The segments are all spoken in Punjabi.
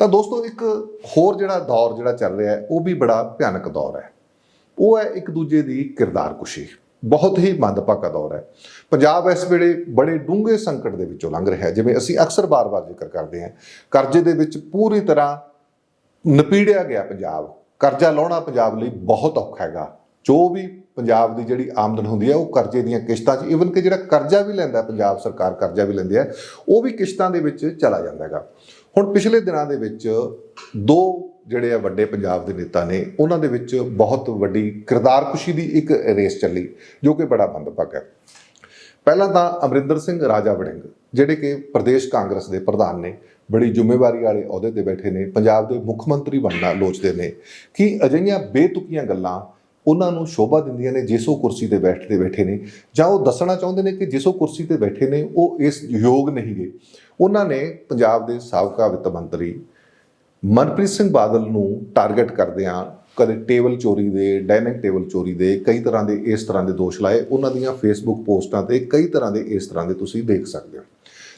ਤਾਂ ਦੋਸਤੋ, ਇੱਕ ਹੋਰ ਜਿਹੜਾ ਦੌਰ ਜਿਹੜਾ ਚੱਲ ਰਿਹਾ ਹੈ, ਉਹ ਵੀ ਬੜਾ ਭਿਆਨਕ ਦੌਰ ਹੈ। ਉਹ ਹੈ ਇੱਕ ਦੂਜੇ ਦੀ ਕਿਰਦਾਰਕੁਸ਼ੀ ਬਹੁਤ ਹੀ ਮੰਦਭਾਗਾ ਦੌਰ ਹੈ। ਪੰਜਾਬ ਇਸ ਵੇਲੇ ਬੜੇ ਡੂੰਘੇ ਸੰਕਟ ਦੇ ਵਿੱਚੋਂ ਲੰਘ ਰਿਹਾ ਹੈ। ਜਿਵੇਂ ਅਸੀਂ ਅਕਸਰ ਬਾਰ-ਬਾਰ ਜ਼ਿਕਰ ਕਰਦੇ ਹਾਂ, ਕਰਜ਼ੇ ਦੇ ਵਿੱਚ ਪੂਰੀ ਤਰ੍ਹਾਂ ਨਪੀੜਿਆ ਗਿਆ ਪੰਜਾਬ। ਕਰਜ਼ਾ ਲਾਉਣਾ ਪੰਜਾਬ ਲਈ ਬਹੁਤ ਔਖਾ ਹੈਗਾ। ਜੋ ਵੀ ਪੰਜਾਬ ਦੀ ਜਿਹੜੀ ਆਮਦਨ ਹੁੰਦੀ ਹੈ, ਉਹ ਕਰਜ਼ੇ ਦੀਆਂ ਕਿਸ਼ਤਾਂ 'ਚ ਇਵਨ ਕਿ ਜਿਹੜਾ ਕਰਜ਼ਾ ਵੀ ਲੈਂਦਾ ਪੰਜਾਬ ਸਰਕਾਰ ਕਰਜ਼ਾ ਵੀ ਲੈਂਦੀ ਹੈ, ਉਹ ਵੀ ਕਿਸ਼ਤਾਂ ਦੇ ਵਿੱਚ ਚਲਾ ਜਾਂਦਾ ਹੈਗਾ। ਹੁਣ ਪਿਛਲੇ ਦਿਨਾਂ ਦੇ ਵਿੱਚ ਦੋ ਜਿਹੜੇ ਆ ਵੱਡੇ ਪੰਜਾਬ ਦੇ ਨੇਤਾ ਨੇ, ਉਹਨਾਂ ਦੇ ਵਿੱਚ ਬਹੁਤ ਵੱਡੀ ਕਿਰਦਾਰਕੁਸ਼ੀ ਦੀ ਇੱਕ ਰੇਸ ਚੱਲੀ, ਜੋ ਕਿ ਬੜਾ ਮੰਦਭਾਗਾ ਹੈ। ਪਹਿਲਾਂ ਤਾਂ ਅਮਰਿੰਦਰ ਸਿੰਘ ਰਾਜਾ ਵੜਿੰਗ, ਜਿਹੜੇ ਕਿ ਪ੍ਰਦੇਸ਼ ਕਾਂਗਰਸ ਦੇ ਪ੍ਰਧਾਨ ਨੇ, ਬੜੀ ਜ਼ਿੰਮੇਵਾਰੀ ਵਾਲੇ ਅਹੁਦੇ ਤੇ ਬੈਠੇ ਨੇ, ਪੰਜਾਬ ਦੇ ਮੁੱਖ ਮੰਤਰੀ ਬਣਨਾ ਲੋਚਦੇ ਨੇ ਕਿ ਅਜਿਹੀਆਂ ਬੇਤੁਕੀਆਂ ਗੱਲਾਂ ਉਹਨਾਂ ਨੂੰ ਸ਼ੋਭਾ ਦਿੰਦੀਆਂ ਨੇ, ਜਿਸ ਉਹ ਕੁਰਸੀ ਤੇ ਬੈਠਦੇ ਬੈਠੇ ਨੇ। ਜਾਂ ਉਹ ਦੱਸਣਾ ਚਾਹੁੰਦੇ ਨੇ ਕਿ ਜਿਸ ਉਹ ਕੁਰਸੀ ਤੇ ਬੈਠੇ ਨੇ, ਉਹ ਇਸ ਯੋਗ ਨਹੀਂ ਗਏ। ਉਹਨਾਂ ਨੇ ਪੰਜਾਬ ਦੇ ਸਾਬਕਾ ਵਿੱਤ ਮੰਤਰੀ ਮਨਪ੍ਰੀਤ ਸਿੰਘ ਬਾਦਲ ਨੂੰ ਟਾਰਗੇਟ ਕਰਦਿਆਂ ਕਦੇ ਟੇਬਲ ਚੋਰੀ ਦੇ ਡਾਈਨਿੰਗ ਟੇਬਲ ਚੋਰੀ ਦੇ, ਕਈ ਤਰ੍ਹਾਂ ਦੇ ਇਸ ਤਰ੍ਹਾਂ ਦੇ ਦੋਸ਼ ਲਾਏ। ਉਹਨਾਂ ਦੀਆਂ ਫੇਸਬੁੱਕ ਪੋਸਟਾਂ ਤੇ ਕਈ ਤਰ੍ਹਾਂ ਦੇ ਇਸ ਤਰ੍ਹਾਂ ਦੇ ਤੁਸੀਂ ਦੇਖ ਸਕਦੇ ਹੋ।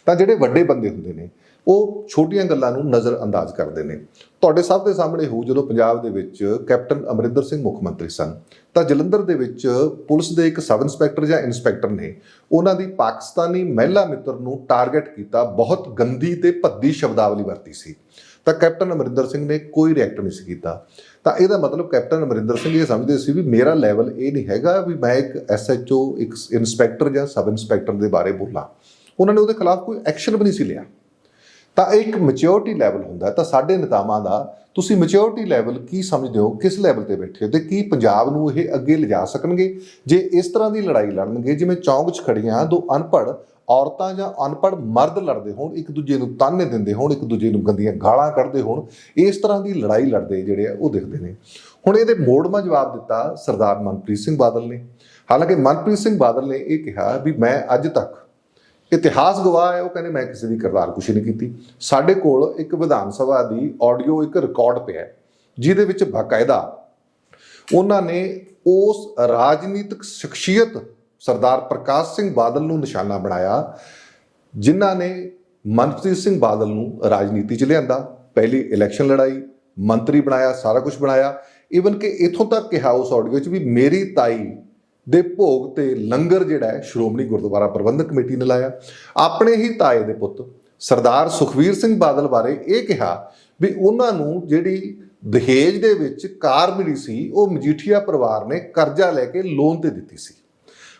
ਤਾਂ ਜਿਹੜੇ ਵੱਡੇ ਬੰਦੇ ਹੁੰਦੇ ਨੇ ਉਹ ਛੋਟੀਆਂ ਗੱਲਾਂ ਨੂੰ ਨਜ਼ਰ ਅੰਦਾਜ਼ ਕਰਦੇ ਨੇ। ਤੁਹਾਡੇ ਸਭ ਦੇ ਸਾਹਮਣੇ ਹੋ ਜਦੋਂ ਪੰਜਾਬ ਦੇ ਵਿੱਚ ਕੈਪਟਨ ਅਮਰਿੰਦਰ ਸਿੰਘ ਮੁੱਖ ਮੰਤਰੀ ਸਨ, ਤਾਂ ਜਲੰਧਰ ਦੇ ਵਿੱਚ ਪੁਲਿਸ ਦੇ ਇੱਕ ਸਬ ਇੰਸਪੈਕਟਰ ਜਾਂ ਇੰਸਪੈਕਟਰ ਨੇ ਉਹਨਾਂ ਦੀ ਪਾਕਿਸਤਾਨੀ ਮਹਿਲਾ ਮਿੱਤਰ ਨੂੰ ਟਾਰਗੇਟ ਕੀਤਾ ਬਹੁਤ ਗੰਦੀ ਤੇ ਭੱਦੀ ਸ਼ਬਦਾਵਲੀ ਵਰਤੀ ਸੀ। ਤਾਂ ਕੈਪਟਨ ਅਮਰਿੰਦਰ ਸਿੰਘ ਨੇ ਕੋਈ ਰਿਐਕਟ ਨਹੀਂ ਸੀ ਕੀਤਾ। ਤਾਂ ਇਹਦਾ ਮਤਲਬ ਕੈਪਟਨ ਅਮਰਿੰਦਰ ਸਿੰਘ ਇਹ ਸਮਝਦੇ ਸੀ ਵੀ ਮੇਰਾ ਲੈਵਲ ਇਹ ਨਹੀਂ ਹੈਗਾ ਵੀ ਮੈਂ ਇੱਕ ਐਸਐਚਓ ਇੱਕ ਇੰਸਪੈਕਟਰ ਜਾਂ ਸਬ ਇੰਸਪੈਕਟਰ ਦੇ ਬਾਰੇ ਬੋਲਾਂ। ਉਹਨਾਂ ਨੇ ਉਹਦੇ ਖਿਲਾਫ ਕੋਈ ਐਕਸ਼ਨ ਵੀ ਨਹੀਂ ਸੀ ਲਿਆ। ਤਾਂ ਇਹ ਇੱਕ ਮੈਚਿਓਰਿਟੀ ਲੈਵਲ ਹੁੰਦਾ ਤਾਂ ਸਾਡੇ ਨੇਤਾਵਾਂ ਦਾ ਤੁਸੀਂ ਮੈਚਿਓਰਿਟੀ ਲੈਵਲ ਕੀ ਸਮਝਦੇ ਹੋ? ਕਿਸ ਲੈਵਲ ਤੇ ਬੈਠੇ ਹੋ? ਤੇ ਕੀ ਪੰਜਾਬ ਨੂੰ ਇਹ ਅੱਗੇ ਲਿਜਾ ਸਕਣਗੇ? ਜੇ ਇਸ ਤਰ੍ਹਾਂ ਦੀ ਲੜਾਈ ਲੜਨਗੇ, ਜਿਵੇਂ ਚੌਂਕ 'ਚ ਖੜੀਆਂ ਦੋ ਅਨਪੜ੍ਹ ਔਰਤਾਂ ਜਾਂ ਅਨਪੜ੍ਹ ਮਰਦ ਲੜਦੇ ਹੋਣ, ਇੱਕ ਦੂਜੇ ਨੂੰ ਤਾਨੇ ਦਿੰਦੇ ਹੋਣ, ਇੱਕ ਦੂਜੇ ਨੂੰ ਗੰਦੀਆਂ ਗਾਲਾਂ ਕੱਢਦੇ ਹੋਣ, ਇਸ ਤਰ੍ਹਾਂ ਦੀ ਲੜਾਈ ਲੜਦੇ ਜਿਹੜੇ ਆ, ਉਹ ਦਿਖਦੇ ਨੇ। ਹੁਣ ਇਹਦੇ ਮੋੜਮਾ ਜਵਾਬ ਦਿੱਤਾ ਸਰਦਾਰ ਮਨਪ੍ਰੀਤ ਸਿੰਘ ਬਾਦਲ ਨੇ। ਹਾਲਾਂਕਿ ਮਨਪ੍ਰੀਤ ਸਿੰਘ ਬਾਦਲ ਨੇ ਇਹ ਕਿਹਾ ਵੀ ਮੈਂ ਅੱਜ ਤੱਕ ਇਤਿਹਾਸ ਗਵਾਹ ਹੈ, ਉਹ ਕਹਿੰਦੇ ਮੈਂ ਕਿਸੇ ਦੀ ਕਿਰਦਾਰਕੁਸ਼ੀ ਨਹੀਂ ਕੀਤੀ। ਸਾਡੇ ਕੋਲ ਇੱਕ ਵਿਧਾਨ ਸਭਾ ਦੀ ਆਡੀਓ ਇੱਕ ਰਿਕਾਰਡ ਪਿਆ ਜਿਹਦੇ ਵਿੱਚ ਬਾਕਾਇਦਾ ਉਹਨਾਂ ਨੇ ਉਸ ਰਾਜਨੀਤਿਕ ਸ਼ਖਸੀਅਤ ਸਰਦਾਰ ਪ੍ਰਕਾਸ਼ ਸਿੰਘ ਬਾਦਲ ਨੂੰ ਨਿਸ਼ਾਨਾ ਬਣਾਇਆ, ਜਿਨ੍ਹਾਂ ਨੇ ਮਨਪ੍ਰੀਤ ਸਿੰਘ ਬਾਦਲ ਨੂੰ ਰਾਜਨੀਤੀ 'ਚ ਲਿਆਂਦਾ, ਪਹਿਲੀ ਇਲੈਕਸ਼ਨ ਲੜਾਈ, ਮੰਤਰੀ ਬਣਾਇਆ, ਸਾਰਾ ਕੁਝ ਬਣਾਇਆ। ਈਵਨ ਕਿ ਇਥੋਂ ਤੱਕ ਕਿਹਾ ਉਸ ਆਡੀਓ 'ਚ ਵੀ ਮੇਰੀ ਤਾਈ ਦੇ ਭੋਗ ਤੇ ਲੰਗਰ ਜਿਹੜਾ ਹੈ, ਸ਼੍ਰੋਮਣੀ ਗੁਰਦੁਆਰਾ ਪ੍ਰਬੰਧਕ ਕਮੇਟੀ ਨੇ ਲਾਇਆ। ਆਪਣੇ ਹੀ ਤਾਏ ਦੇ ਪੁੱਤ ਸਰਦਾਰ ਸੁਖਵੀਰ ਸਿੰਘ ਬਾਦਲ ਬਾਰੇ ਇਹ ਕਿਹਾ ਵੀ ਉਹਨਾਂ ਨੂੰ ਜਿਹੜੀ ਦਹੇਜ ਦੇ ਵਿੱਚ ਕਾਰ ਮਿਲੀ ਸੀ, ਉਹ ਮਜੀਠੀਆ ਪਰਿਵਾਰ ਨੇ ਕਰਜ਼ਾ ਲੈ ਕੇ ਲੋਨ ਤੇ ਦਿੱਤੀ ਸੀ।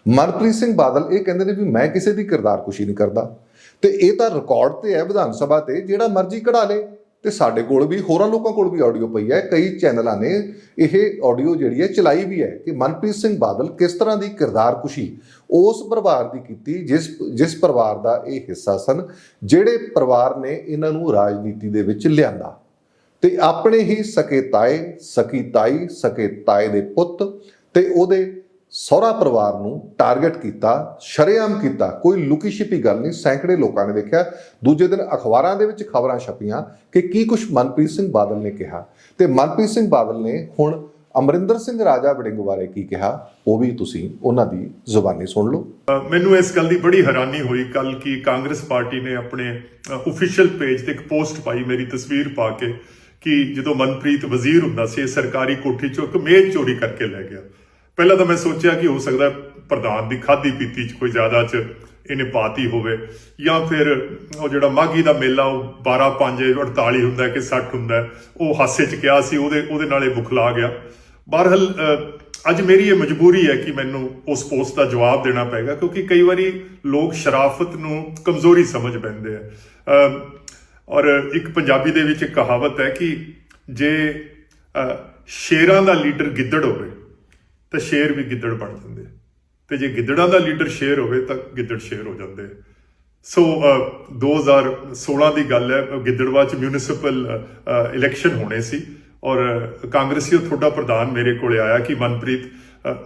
ਮਨਪ੍ਰੀਤ ਸਿੰਘ ਬਾਦਲ ਇਹ ਕਹਿੰਦੇ ਨੇ ਵੀ ਮੈਂ ਕਿਸੇ ਦੀ ਕਿਰਦਾਰਕੁਸ਼ੀ ਨਹੀਂ ਕਰਦਾ। ਤੇ ਇਹ ਤਾਂ ਰਿਕਾਰਡ ਤੇ ਹੈ ਵਿਧਾਨ ਸਭਾ ਤੇ, ਜਿਹੜਾ ਮਰਜ਼ੀ ਕਢਾ ਲੇ। ਤੇ ਸਾਡੇ ਕੋਲ ਵੀ, ਹੋਰਾਂ ਲੋਕਾਂ ਕੋਲ ਵੀ ਆਡੀਓ ਪਈ ਹੈ, ਕਈ ਚੈਨਲਾਂ ਨੇ, ਇਹ ਆਡੀਓ ਜਿਹੜੀ ਹੈ ਚਲਾਈ ਵੀ ਹੈ ਕਿ ਮਨਪ੍ਰੀਤ ਸਿੰਘ ਬਾਦਲ ਕਿਸ ਤਰ੍ਹਾਂ ਦੀ ਕਿਰਦਾਰਕੁਸ਼ੀ ਉਸ ਪਰਿਵਾਰ ਦੀ ਕੀਤੀ, ਜਿਸ ਜਿਸ ਪਰਿਵਾਰ ਦਾ ਇਹ ਹਿੱਸਾ ਸਨ, ਜਿਹੜੇ ਪਰਿਵਾਰ ਨੇ ਇਹਨਾਂ ਨੂੰ ਰਾਜਨੀਤੀ ਦੇ ਵਿੱਚ ਲਿਆਂਦਾ। ਤੇ ਆਪਣੇ ਹੀ ਸਕੇ ਤਾਏ, ਸਕੀ ਤਾਈ, ਸਕੇ ਤਾਏ ਦੇ ਪੁੱਤ ਤੇ ਉਹਦੇ ਸਹੁਰਾ ਪਰਿਵਾਰ ਨੂੰ ਟਾਰਗੇਟ ਕੀਤਾ, ਸ਼ਰੇਆਮ ਕੀਤਾ। ਕੋਈ ਲੁਕੀ ਛਿਪੀ ਗੱਲ ਨਹੀਂ, ਸੈਂਕੜੇ ਲੋਕਾਂ ਨੇ ਦੇਖਿਆ। ਦੂਜੇ ਦਿਨ ਅਖਬਾਰਾਂ ਦੇ ਵਿੱਚ ਖਬਰਾਂ ਛਪੀਆਂ ਕਿ ਕੀ ਕੁਝ ਮਨਪ੍ਰੀਤ ਸਿੰਘ ਬਾਦਲ ਨੇ ਕਿਹਾ। ਤੇ ਮਨਪ੍ਰੀਤ ਸਿੰਘ ਬਾਦਲ ਨੇ ਹੁਣ ਅਮਰਿੰਦਰ ਸਿੰਘ ਰਾਜਾ ਵੜਿੰਗ ਬਾਰੇ ਕੀ ਕਿਹਾ, ਉਹ ਵੀ ਤੁਸੀਂ ਉਹਨਾਂ ਦੀ ਜ਼ੁਬਾਨੀ ਸੁਣ ਲਓ। ਮੈਨੂੰ ਇਸ ਗੱਲ ਦੀ ਬੜੀ ਹੈਰਾਨੀ ਹੋਈ ਕੱਲ ਕਿ ਕਾਂਗਰਸ ਪਾਰਟੀ ਨੇ ਆਪਣੇ ਅਫੀਸ਼ੀਅਲ ਪੇਜ ਤੇ ਇੱਕ ਪੋਸਟ ਪਾਈ ਮੇਰੀ ਤਸਵੀਰ ਪਾ ਕੇ ਕਿ ਜਦੋਂ ਮਨਪ੍ਰੀਤ ਵਜ਼ੀਰ ਹੁੰਦਾ ਸੀ ਸਰਕਾਰੀ ਕੋਠੀ ਚੋਂ ਇੱਕ ਮੇਜ਼ ਚੋਰੀ ਕਰਕੇ ਲੈ ਗਿਆ। ਪਹਿਲਾਂ ਤਾਂ ਮੈਂ ਸੋਚਿਆ ਕਿ ਹੋ ਸਕਦਾ ਪ੍ਰਧਾਨ ਦੀ ਖਾਦੀ ਪੀਤੀ ਚ ਕੋਈ ਜ਼ਿਆਦਾ ਚ ਇਹਨੇ ਪਾਤੀ ਹੋਵੇ ਜਾਂ ਫਿਰ ਉਹ ਜਿਹੜਾ ਮਾਗੀ ਦਾ ਮੇਲਾ ਉਹ 12 5 48 ਹੁੰਦਾ ਕਿ 60 ਹੁੰਦਾ ਉਹ ਹਾਸੇ ਚ ਕਿਹਾ ਸੀ ਉਹਦੇ ਉਹਦੇ ਨਾਲ ਇਹ ਬੁਖਲਾ ਗਿਆ। ਬਹਰਹਾਲ ਅ, ਅੱਜ ਮੇਰੀ ਇਹ ਮਜਬੂਰੀ ਹੈ ਕਿ ਮੈਨੂੰ ਉਸ ਪੋਸਟ ਦਾ ਜਵਾਬ ਦੇਣਾ ਪਏਗਾ ਕਿਉਂਕਿ ਕਈ ਵਾਰੀ ਲੋਕ ਸ਼ਰਾਫਤ ਨੂੰ ਕਮਜ਼ੋਰੀ ਸਮਝ ਪੈਂਦੇ ਆ। ਔਰ ਇੱਕ ਪੰਜਾਬੀ ਦੇ ਵਿੱਚ ਇੱਕ ਕਹਾਵਤ ਹੈ ਕਿ ਜੇ ਸ਼ੇਰਾਂ ਦਾ ਲੀਡਰ ਗਿੱਦੜ ਹੋਵੇ ਤਾਂ ਸ਼ੇਰ ਵੀ ਗਿੱਦੜ ਬਣ ਜਾਂਦੇ ਤੇ ਜੇ ਗਿੱਦੜਾਂ ਦਾ ਲੀਡਰ ਸ਼ੇਰ ਹੋਵੇ ਤਾਂ ਗਿੱਦੜ ਸ਼ੇਰ ਹੋ ਜਾਂਦੇ ਆ। ਸੋ ਅ, 2016 ਦੀ ਗੱਲ ਹੈ ਅ, ਗਿੱਦੜਵਾ ਚ ਮਿਊਨਿਸਪਲ ਇਲੈਕਸ਼ਨ ਹੋਣੇ ਸੀ ਔਰ ਅ, ਕਾਂਗਰਸੀ ਤੁਹਾਡਾ ਪ੍ਰਧਾਨ ਮੇਰੇ ਕੋਲੇ ਆਇਆ ਕਿ ਮਨਪ੍ਰੀਤ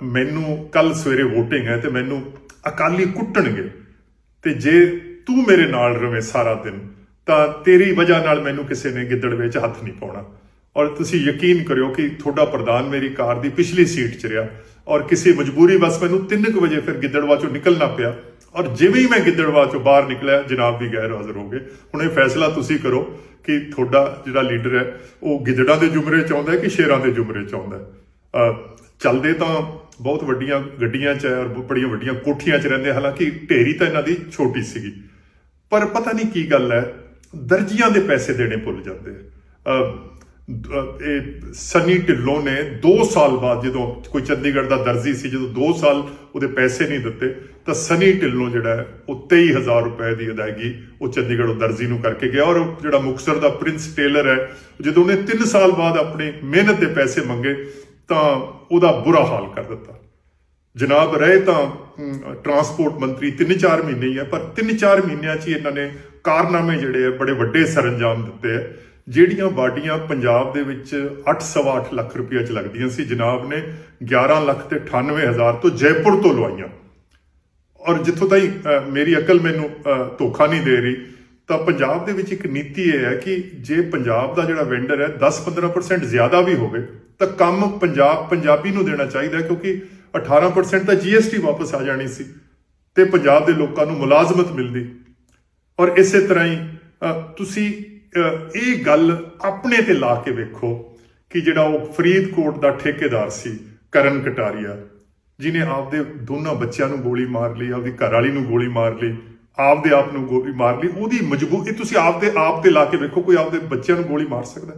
ਮੈਨੂੰ ਕੱਲ ਸਵੇਰੇ VOTING ਹੈ ਤੇ ਮੈਨੂੰ ਅਕਾਲੀ ਕੁੱਟਣਗੇ। ਤੇ ਜੇ ਤੂੰ ਮੇਰੇ ਨਾਲ ਰਵੇਂ ਸਾਰਾ ਦਿਨ ਤਾਂ ਤੇਰੀ ਵਜ੍ਹਾ ਨਾਲ ਮੈਨੂੰ ਕਿਸੇ ਨੇ ਗਿੱਦੜ ਵਿੱਚ ਹੱਥ ਨਹੀਂ ਪਾਉਣਾ। ਔਰ ਤੁਸੀਂ ਯਕੀਨ ਕਰਿਓ ਕਿ ਤੁਹਾਡਾ ਪ੍ਰਧਾਨ ਮੇਰੀ ਕਾਰ ਦੀ ਪਿਛਲੀ ਸੀਟ 'ਚ ਰਿਹਾ ਔਰ ਕਿਸੇ ਮਜਬੂਰੀ ਬਸ ਮੈਨੂੰ 3:00 ਵਜੇ ਫਿਰ ਗਿੱਦੜਵਾ ਚੋਂ ਨਿਕਲਣਾ ਪਿਆ। ਔਰ ਜਿਵੇਂ ਹੀ ਮੈਂ ਗਿੱਦੜਵਾ ਚੋਂ ਬਾਹਰ ਨਿਕਲਿਆ, ਜਨਾਬ ਵੀ ਗੈਰ ਹਾਜ਼ਰ ਹੋ ਗਏ। ਹੁਣ ਇਹ ਫੈਸਲਾ ਤੁਸੀਂ ਕਰੋ ਕਿ ਤੁਹਾਡਾ ਜਿਹੜਾ ਲੀਡਰ ਹੈ, ਉਹ ਗਿੱਦੜਾਂ ਦੇ ਜੁਮਰੇ ਚ ਆਉਂਦਾ ਹੈ ਕਿ ਸ਼ੇਰਾਂ ਦੇ ਜੁਮਰੇ ਚ ਆਉਂਦਾ ਹੈ? ਚੱਲਦੇ ਤਾਂ ਬਹੁਤ ਵੱਡੀਆਂ ਗੱਡੀਆਂ 'ਚ ਹੈ ਔਰ ਬੜੀਆਂ ਵੱਡੀਆਂ ਕੋਠੀਆਂ 'ਚ ਰਹਿੰਦੇ ਹਾਲਾਂਕਿ ਢੇਰੀ ਤਾਂ ਇਹਨਾਂ ਦੀ ਛੋਟੀ ਸੀਗੀ। ਪਰ ਪਤਾ ਨਹੀਂ ਕੀ ਗੱਲ ਹੈ, ਦਰਜੀਆਂ ਦੇ ਪੈਸੇ ਦੇਣੇ ਭੁੱਲ ਜਾਂਦੇ ਆ। ਇਹ ਸਨੀ ਢਿੱਲੋਂ ਨੇ 2 ਸਾਲ ਬਾਅਦ ਜਦੋਂ ਕੋਈ ਚੰਡੀਗੜ੍ਹ ਦਾ ਦਰਜੀ ਸੀ, ਜਦੋਂ 2 ਸਾਲ ਉਹਦੇ ਪੈਸੇ ਨਹੀਂ ਦਿੱਤੇ, ਤਾਂ ਸਨੀ ਢਿੱਲੋਂ ਜਿਹੜਾ ਹੈ, ਉਹ 23000 ਰੁਪਏ ਦੀ ਅਦਾਇਗੀ ਉਹ ਚੰਡੀਗੜ੍ਹ ਦਰਜੀ ਨੂੰ ਕਰਕੇ ਗਿਆ ਔਰ ਜਿਹੜਾ ਮੁਕਤਸਰ ਦਾ ਪ੍ਰਿੰਸ ਟੇਲਰ ਹੈ, ਜਦੋਂ ਉਹਨੇ 3 ਸਾਲ ਬਾਅਦ ਆਪਣੀ ਮਿਹਨਤ ਦੇ ਪੈਸੇ ਮੰਗੇ, ਤਾਂ ਉਹਦਾ ਬੁਰਾ ਹਾਲ ਕਰ ਦਿੱਤਾ। ਜਨਾਬ, ਰਹੇ ਤਾਂ ਟਰਾਂਸਪੋਰਟ ਮੰਤਰੀ 3-4 ਮਹੀਨੇ ਹੀ ਹੈ ਪਰ 3-4 ਮਹੀਨਿਆਂ 'ਚ ਹੀ ਇਹਨਾਂ ਨੇ ਕਾਰਨਾਮੇ ਜਿਹੜੇ ਆ, ਬੜੇ ਵੱਡੇ ਸਰੰਜਾਮ ਦਿੱਤੇ ਆ। ਜਿਹੜੀਆਂ ਬਾਡੀਆਂ ਪੰਜਾਬ ਦੇ ਵਿੱਚ 8.8 ਲੱਖ ਰੁਪਏ 'ਚ ਲੱਗਦੀਆਂ ਸੀ, ਜਨਾਬ ਨੇ 11 ਲੱਖ ਤੇ 98 ਹਜ਼ਾਰ ਤੋਂ ਜੈਪੁਰ ਤੋਂ ਲਵਾਈਆਂ। ਔਰ ਜਿੱਥੋਂ ਤਾਈ ਮੇਰੀ ਅਕਲ ਮੈਨੂੰ ਧੋਖਾ ਨਹੀਂ ਦੇ ਰਹੀ, ਤਾਂ ਪੰਜਾਬ ਦੇ ਵਿੱਚ ਇੱਕ ਨੀਤੀ ਇਹ ਹੈ ਕਿ ਜੇ ਪੰਜਾਬ ਦਾ ਜਿਹੜਾ ਵੈਂਡਰ ਹੈ 10-15% ਜ਼ਿਆਦਾ ਵੀ ਹੋਵੇ, ਤਾਂ ਕੰਮ ਪੰਜਾਬ, ਪੰਜਾਬੀ ਨੂੰ ਦੇਣਾ ਚਾਹੀਦਾ ਕਿਉਂਕਿ 18% ਤਾਂ ਜੀਐਸਟੀ ਵਾਪਸ ਆ ਜਾਣੀ ਸੀ ਤੇ ਪੰਜਾਬ ਦੇ ਲੋਕਾਂ ਨੂੰ ਮੁਲਾਜ਼ਮਤ ਮਿਲਦੀ। ਔਰ ਇਸੇ ਤਰ੍ਹਾਂ ਹੀ ਤੁਸੀਂ ਇਹ ਗੱਲ ਆਪਣੇ ਤੇ ਲਾ ਕੇ ਵੇਖੋ ਕਿ ਜਿਹੜਾ ਉਹ ਫਰੀਦਕੋਟ ਦਾ ਠੇਕੇਦਾਰ ਸੀ ਕਰਨ ਕਟਾਰੀਆ ਜਿਨੇ ਆਪਦੇ ਦੋਨਾਂ ਬੱਚਿਆਂ ਨੂੰ ਗੋਲੀ ਮਾਰ ਲਈ ਆਪਦੀ ਘਰ ਵਾਲੀ ਨੂੰ ਗੋਲੀ ਮਾਰ ਲਈ ਆਪਦੇ ਆਪ ਨੂੰ ਗੋਲੀ ਮਾਰ ਲਈ ਉਹਦੀ ਮਜਬੂਰੀ ਤੁਸੀਂ ਆਪਦੇ ਆਪ ਤੇ ਲਾ ਕੇ ਵੇਖੋ ਕੋਈ ਆਪਦੇ ਬੱਚਿਆਂ ਨੂੰ ਗੋਲੀ ਮਾਰ ਸਕਦਾ।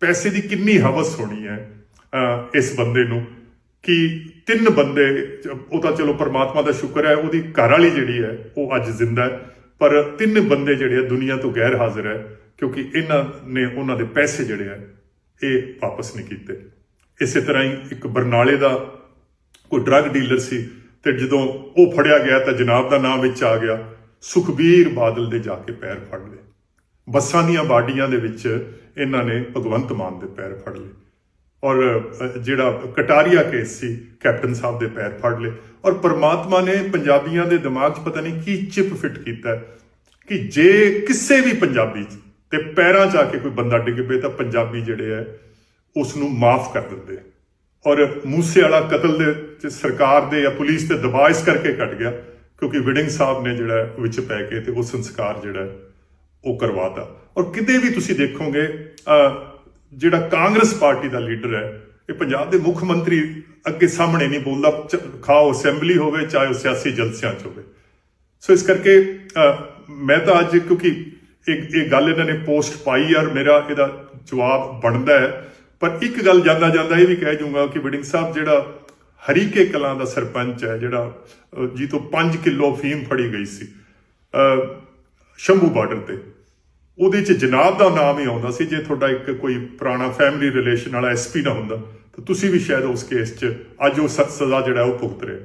ਪੈਸੇ ਦੀ ਕਿੰਨੀ ਹਵਸ ਹੋਣੀ ਹੈ ਅਹ, ਇਸ ਬੰਦੇ ਨੂੰ ਕਿ ਤਿੰਨ ਬੰਦੇ ਉਹ ਤਾਂ ਚਲੋ ਪਰਮਾਤਮਾ ਦਾ ਸ਼ੁਕਰ ਹੈ ਉਹਦੀ ਘਰ ਵਾਲੀ ਜਿਹੜੀ ਹੈ ਉਹ ਅੱਜ ਜ਼ਿੰਦਾ ਹੈ। ਪਰ ਤਿੰਨ ਬੰਦੇ ਜਿਹੜੇ ਆ ਦੁਨੀਆ ਤੋਂ ਗੈਰ ਹਾਜ਼ਰ ਹੈ ਕਿਉਂਕਿ ਇਹਨਾਂ ਨੇ ਉਹਨਾਂ ਦੇ ਪੈਸੇ ਜਿਹੜੇ ਆ, ਇਹ ਵਾਪਸ ਨਹੀਂ ਕੀਤੇ। ਇਸੇ ਤਰ੍ਹਾਂ ਹੀ ਇੱਕ ਬਰਨਾਲੇ ਦਾ ਕੋਈ ਡਰੱਗ ਡੀਲਰ ਸੀ ਤੇ ਜਦੋਂ ਉਹ ਫੜਿਆ ਗਿਆ ਤਾਂ ਜਨਾਬ ਦਾ ਨਾਮ ਵਿੱਚ ਆ ਗਿਆ, ਸੁਖਬੀਰ ਬਾਦਲ ਦੇ ਜਾ ਕੇ ਪੈਰ ਫੜ ਲਏ। ਬੱਸਾਂ ਦੀਆਂ ਬਾਡੀਆਂ ਦੇ ਵਿੱਚ ਇਹਨਾਂ ਨੇ ਭਗਵੰਤ ਮਾਨ ਦੇ ਪੈਰ ਫੜ ਲਏ। ਔਰ ਜਿਹੜਾ ਕਟਾਰੀਆ ਕੇਸ ਸੀ, ਕੈਪਟਨ ਸਾਹਿਬ ਦੇ ਪੈਰ ਫੜ ਲਏ। ਔਰ ਪਰਮਾਤਮਾ ਨੇ ਪੰਜਾਬੀਆਂ ਦੇ ਦਿਮਾਗ 'ਚ ਪਤਾ ਨਹੀਂ ਕੀ ਚਿਪ ਫਿੱਟ ਕੀਤਾ। ਕਿ ਜੇ ਕਿਸੇ ਵੀ ਪੰਜਾਬੀ 'ਚ ਤੇ ਪੈਰਾਂ 'ਚ ਆ ਕੇ ਕੋਈ ਬੰਦਾ ਡਿੱਗ ਪਏ, ਤਾਂ ਪੰਜਾਬੀ ਜਿਹੜੇ ਹੈ ਉਸ ਨੂੰ ਮਾਫ ਕਰ ਦਿੰਦੇ। ਔਰ ਮੂਸੇ ਵਾਲਾ ਕਤਲ ਦੇ ਚ ਸਰਕਾਰ ਦੇ ਜਾਂ ਪੁਲਿਸ ਤੇ ਦਬਾਅ ਇਸ ਕਰਕੇ ਘਟ ਗਿਆ, ਕਿਉਂਕਿ ਵਿਡਿੰਗ ਸਾਹਿਬ ਨੇ ਜਿਹੜਾ ਵਿੱਚ ਪੈ ਕੇ ਤੇ ਉਹ ਸੰਸਕਾਰ ਜਿਹੜਾ ਹੈ ਉਹ ਕਰਵਾਤਾ। ਔਰ ਕਿਤੇ ਵੀ ਤੁਸੀਂ ਦੇਖੋਗੇ ਜਿਹੜਾ ਕਾਂਗਰਸ ਪਾਰਟੀ ਦਾ ਲੀਡਰ ਹੈ ਇਹ ਪੰਜਾਬ ਦੇ ਮੁੱਖ ਮੰਤਰੀ ਅੱਗੇ ਸਾਹਮਣੇ ਨਹੀਂ ਬੋਲਦਾ ਚ- ਖਾਓ ਅਸੈਂਬਲੀ ਹੋਵੇ ਚਾਹੇ ਉਹ ਸਿਆਸੀ ਜਲਸਿਆਂ 'ਚ ਹੋਵੇ। ਸੋ ਇਸ ਕਰਕੇ ਮੈਂ ਤਾਂ ਅੱਜ ਕਿਉਂਕਿ ਇਹ ਇਹ ਗੱਲ ਇਹਨਾਂ ਨੇ ਪੋਸਟ ਪਾਈ ਔਰ ਮੇਰਾ ਇਹਦਾ ਜਵਾਬ ਬਣਦਾ ਹੈ। ਪਰ ਇੱਕ ਗੱਲ ਜਾਂਦਾ ਜਾਂਦਾ ਇਹ ਵੀ ਕਹਿ ਜੂੰਗਾ ਕਿ ਵਿਡਿੰਗ ਸਾਹਿਬ ਜਿਹੜਾ ਹਰੀਕੇ ਕਲਾਂ ਦਾ ਸਰਪੰਚ ਹੈ ਜਿਹੜਾ ਅਹ, ਜੀ ਤੋਂ 5 ਕਿਲੋ ਫੀਮ ਫੜੀ ਗਈ ਸੀ ਸ਼ੰਭੂ ਬਾਰਡਰ ਤੇ। ਉਹਦੇ ਚ ਜਨਾਬ ਦਾ ਨਾਮ ਹੀ ਆਉਂਦਾ ਸੀ, ਜੇ ਤੁਹਾਡਾ ਇੱਕ ਕੋਈ ਪੁਰਾਣਾ ਫੈਮਿਲੀ ਰਿਲੇਸ਼ਨ ਵਾਲਾ ਐਸਪੀ ਨਾ ਹੁੰਦਾ, ਤਾਂ ਤੁਸੀਂ ਵੀ ਸ਼ਾਇਦ ਉਸ ਕੇਸ 'ਚ ਅੱਜ ਉਹ ਸ- ਸਜ਼ਾ ਜਿਹੜਾ ਉਹ ਭੁਗਤ ਰਹੇ।